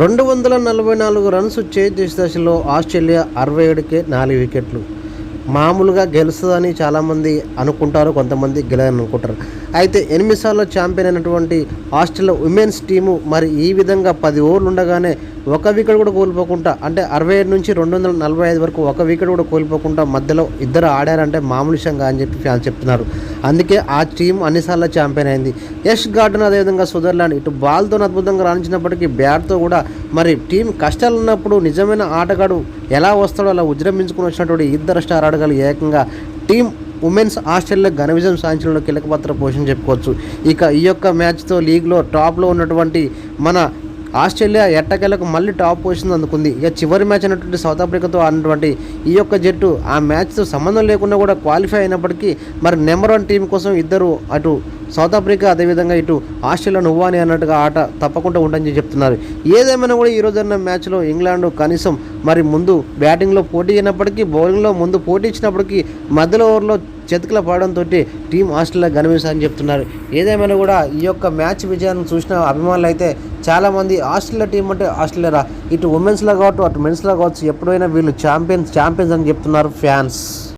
రెండు వందల నలభై నాలుగు రన్స్ చేతి దశలో ఆస్ట్రేలియా అరవై ఏడుకే నాలుగు వికెట్లు. మామూలుగా గెలుస్తుందని చాలామంది అనుకుంటారు కొంతమంది గెలని అనుకుంటారు అయితే ఎనిమిది సార్లు ఛాంపియన్ అయినటువంటి ఆస్ట్రేలియా ఉమెన్స్ టీము మరి ఈ విధంగా పది ఓవర్లు ఉండగానే ఒక వికెట్ కూడా కోల్పోకుండా అంటే అరవై ఏడు నుంచి రెండు వందల నలభై ఐదు వరకు ఒక వికెట్ కూడా కోల్పోకుండా మధ్యలో ఇద్దరు ఆడారంటే మామూలు విషయంగా అని చెప్పి ఫ్యాన్స్ చెప్తున్నారు. అందుకే ఆ టీం అన్నిసార్లు ఛాంపియన్ అయింది. యష్ గార్డెన్ అదేవిధంగా సుదర్లాండ్ ఇటు బాల్తో అద్భుతంగా రాణించినప్పటికీ బ్యాట్తో కూడా మరి టీం కష్టాలు ఉన్నప్పుడు నిజమైన ఆటగాడు ఎలా వస్తాడో అలా ఉజృంభించుకుని వచ్చినటువంటి ఇద్దరు స్టార్ ఆటగాళ్ళు ఏకంగా టీం ఉమెన్స్ ఆస్ట్రేలియా ఘన విజయం సాధించడంలో కీలక పాత్ర పోషణ చెప్పుకోవచ్చు. ఇక ఈ యొక్క మ్యాచ్తో లీగ్లో టాప్లో ఉన్నటువంటి మన ఆస్ట్రేలియా ఎట్టకేలకు మళ్ళీ టాప్ పొజిషన్ అందుకుంది. ఇక చివరి మ్యాచ్ అయినటువంటి సౌత్ ఆఫ్రికాతో ఆడినటువంటి ఈ యొక్క జట్టు ఆ మ్యాచ్తో సంబంధం లేకుండా కూడా క్వాలిఫై అయినప్పటికీ మరి నెంబర్ వన్ టీం కోసం ఇద్దరు అటు సౌత్ ఆఫ్రికా అదేవిధంగా ఇటు ఆస్ట్రేలియా నువ్వాని అన్నట్టుగా ఆట తప్పకుండా ఉండని చెప్తున్నారు. ఏదేమైనా కూడా ఈ అన్న మ్యాచ్లో ఇంగ్లాండ్ కనీసం మరి ముందు బ్యాటింగ్లో పోటీ అయినప్పటికీ బౌలింగ్లో ముందు పోటీ ఇచ్చినప్పటికీ మధ్యలో ఓవర్లో చేతికల పాడంతో టీం ఆస్ట్రేలియా ఘనవిసారని చెప్తున్నారు. ఏదేమైనా కూడా ఈ యొక్క మ్యాచ్ విజయాన్ని చూసిన అభిమానులు అయితే చాలామంది ఆస్ట్రేలియా టీం అంటే ఆస్ట్రేలియా ఇటు ఉమెన్స్లో కావచ్చు అటు మెన్స్లో కావచ్చు ఎప్పుడైనా వీళ్ళు ఛాంపియన్స్ ఛాంపియన్స్ అని చెప్తున్నారు ఫ్యాన్స్.